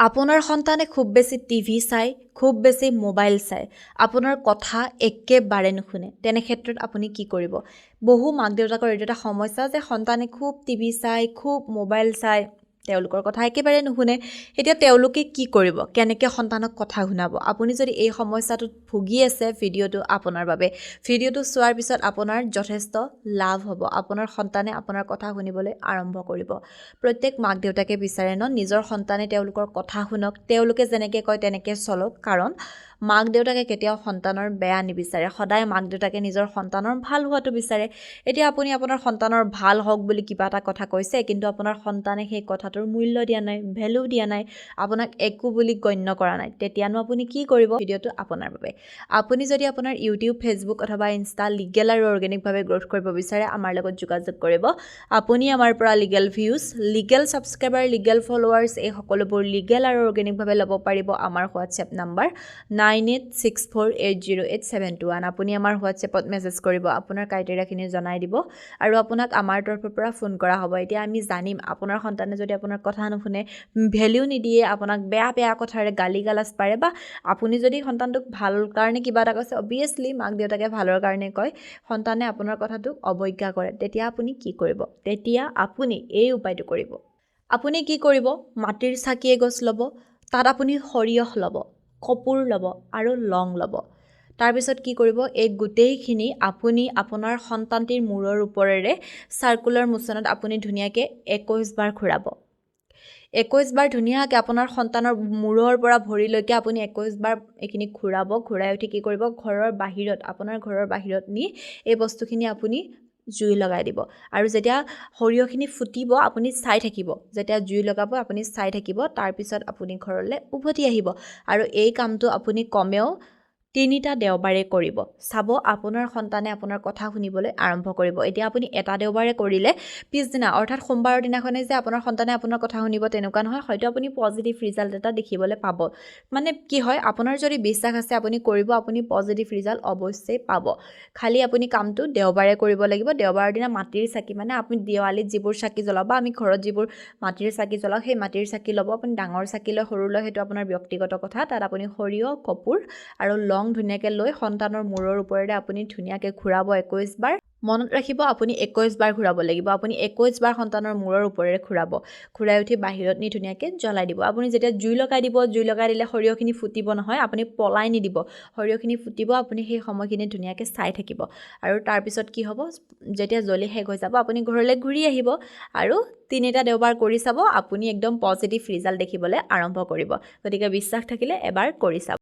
আপোনাৰ সন্তানে খুব বেছি টিভি চায় খুব বেছি মোবাইল চায় আপোনাৰ কথা একেবাৰে নুশুনে। তেনে ক্ষেত্ৰত আপুনি কি কৰিব? বহু মাক দেউতাকৰ এইটো এটা সমস্যা যে সন্তানে খুব টিভি চায় খুব মোবাইল চায় তেওঁলোকৰ কথা একেবাৰে নুশুনে এতিয়া তেওঁলোকে কি কৰিব? কেনেকৈ সন্তানক কথা শুনাব? আপুনি যদি এই সমস্যাটোত ভুগি আছে ভিডিঅ'টো আপোনাৰ বাবে ভিডিঅ'টো চোৱাৰ পিছত আপোনাৰ যথেষ্ট লাভ হ'ব। আপোনাৰ সন্তানে আপোনাৰ কথা শুনিবলৈ আৰম্ভ কৰিব। প্ৰত্যেক মাক দেউতাকে বিচাৰে ন নিজৰ সন্তানে তেওঁলোকৰ কথা শুনক তেওঁলোকে যেনেকৈ কয় তেনেকৈ চলক। কাৰণ মাক দেউতাকে কেতিয়াও সন্তানৰ বেয়া নিবিচাৰে। সদায় মাক দেউতাকে নিজৰ সন্তানৰ ভাল হোৱাটো বিচাৰে। এতিয়া আপুনি আপোনাৰ সন্তানৰ ভাল হওক বুলি কিবা এটা কথা কৈছে কিন্তু আপোনাৰ সন্তানে সেই কথাটোৰ মূল্য দিয়া নাই ভেলু দিয়া নাই আপোনাক একো বুলি গণ্য কৰা নাই। তেতিয়ানো আপুনি কি কৰিব? ভিডিঅ'টো আপোনাৰ বাবে। আপুনি যদি আপোনাৰ ইউটিউব ফেচবুক অথবা ইনষ্টা লিগেল আৰু অৰ্গেনিকভাৱে গ্ৰ'থ কৰিব বিচাৰে আমাৰ লগত যোগাযোগ কৰিব। আপুনি আমাৰ পৰা legal views legal subscribers legal followers এই সকলোবোৰ লিগেল আৰু অৰ্গেনিকভাৱে ল'ব পাৰিব আমাৰ WhatsApp number nine eight six four eight zero' eight seven two one আপুনি আমাৰ হোৱাটছএপত মেছেজ কৰিব আপোনাৰ ক্ৰাইটেৰিয়াখিনি জনাই দিব আৰু আপোনাক আমাৰ তৰফৰ পৰা ফোন কৰা হ'ব। এতিয়া আমি জানিম আপোনাৰ সন্তানে যদি আপোনাৰ কথা নুশুনে ভেলিউ নিদিয়ে আপোনাক বেয়া বেয়া কথাৰে গালি গালাজ পাৰে বা আপুনি যদি সন্তানটোক ভাল কাৰণে কিবা এটা কৈছে অবিয়াছলি মাক দেউতাকে ভালৰ কাৰণে কয় সন্তানে আপোনাৰ কথাটোক অৱজ্ঞা কৰে তেতিয়া আপুনি কি কৰিব? তেতিয়া আপুনি এই উপায়টো কৰিব। আপুনি কি কৰিব? মাটিৰ চাকি এগছ ল'ব তাত আপুনি সৰিয়হ ল'ব কপোৰ ল'ব আৰু লং ল'ব। তাৰপিছত কি কৰিব? এই গোটেইখিনি আপুনি আপোনাৰ সন্তানটিৰ মূৰৰ ওপৰেৰে চাৰ্কুলাৰ মোচনত আপুনি ধুনীয়াকৈ একৈছ বাৰ ঘূৰাব। একৈছ বাৰ ধুনীয়াকৈ আপোনাৰ সন্তানৰ মূৰৰ পৰা ভৰিলৈকে আপুনি একৈছ বাৰ এইখিনি ঘূৰাব ঘূৰাই উঠি কি কৰিব? ঘৰৰ বাহিৰত আপোনাৰ ঘৰৰ বাহিৰত নি এই বস্তুখিনি আপুনি জুই লগাই দিব। আৰু যেতিয়া সৰিয়হখিনি ফুটিব আপুনি চাই থাকিব। যেতিয়া জুই লগাব আপুনি চাই থাকিব। তাৰপিছত আপুনি ঘৰলৈ উভতি আহিব। আৰু এই কামটো আপুনি কমেও তিনিটা দেওবাৰে কৰিব। চাব আপোনাৰ সন্তানে আপোনাৰ কথা শুনিবলৈ আৰম্ভ কৰিব। এতিয়া আপুনি এটা দেওবাৰে কৰিলে পিছদিনা অৰ্থাৎ সোমবাৰৰ দিনাখনেই যে আপোনাৰ সন্তানে আপোনাৰ কথা শুনিব তেনেকুৱা নহয় হয়তো আপুনি পজিটিভ ৰিজাল্ট এটা দেখিবলৈ পাব। মানে কি হয় আপোনাৰ যদি বিশ্বাস আছে আপুনি কৰিব আপুনি পজিটিভ ৰিজাল্ট অৱশ্যেই পাব। খালি আপুনি কামটো দেওবাৰে কৰিব লাগিব। দেওবাৰৰ দিনা মাটিৰ চাকি মানে আপুনি দেৱালীত যিবোৰ চাকি জ্বলাব বা আমি ঘৰত যিবোৰ মাটিৰ চাকি জ্বলাওঁ সেই মাটিৰ চাকি ল'ব আপুনি ডাঙৰ চাকি লয় সৰু লয় সেইটো আপোনাৰ ব্যক্তিগত কথা। তাত আপুনি সৰিয়হ কপোৰ আৰু লং ধুনীয়াকৈ লৈ সন্তানৰ মূৰৰ ওপৰেৰে আপুনি ধুনীয়াকৈ ঘূৰাব একৈছ বাৰ। মনত ৰাখিব আপুনি একৈছ বাৰ ঘূৰাব লাগিব। আপুনি একৈছ বাৰ সন্তানৰ মূৰৰ ওপৰেৰে ঘূৰাব। ঘূৰাই উঠি বাহিৰত নি ধুনীয়াকৈ জ্বলাই দিব। আপুনি যেতিয়া জুই লগাই দিব জুই লগাই দিলে সৰিয়হখিনি ফুটিব নহয় আপুনি পলাই নিদিব। সৰিয়হখিনি ফুটিব আপুনি সেই সময়খিনি ধুনীয়াকৈ চাই থাকিব। আৰু তাৰপিছত কি হ'ব? যেতিয়া জ্বলি শেষ হৈ যাব আপুনি ঘৰলৈ ঘূৰি আহিব আৰু তিনিটা দেওবাৰ কৰি চাব। আপুনি একদম পজিটিভ ৰিজাল্ট দেখিবলৈ আৰম্ভ কৰিব। গতিকে বিশ্বাস থাকিলে এবাৰ কৰি চাব।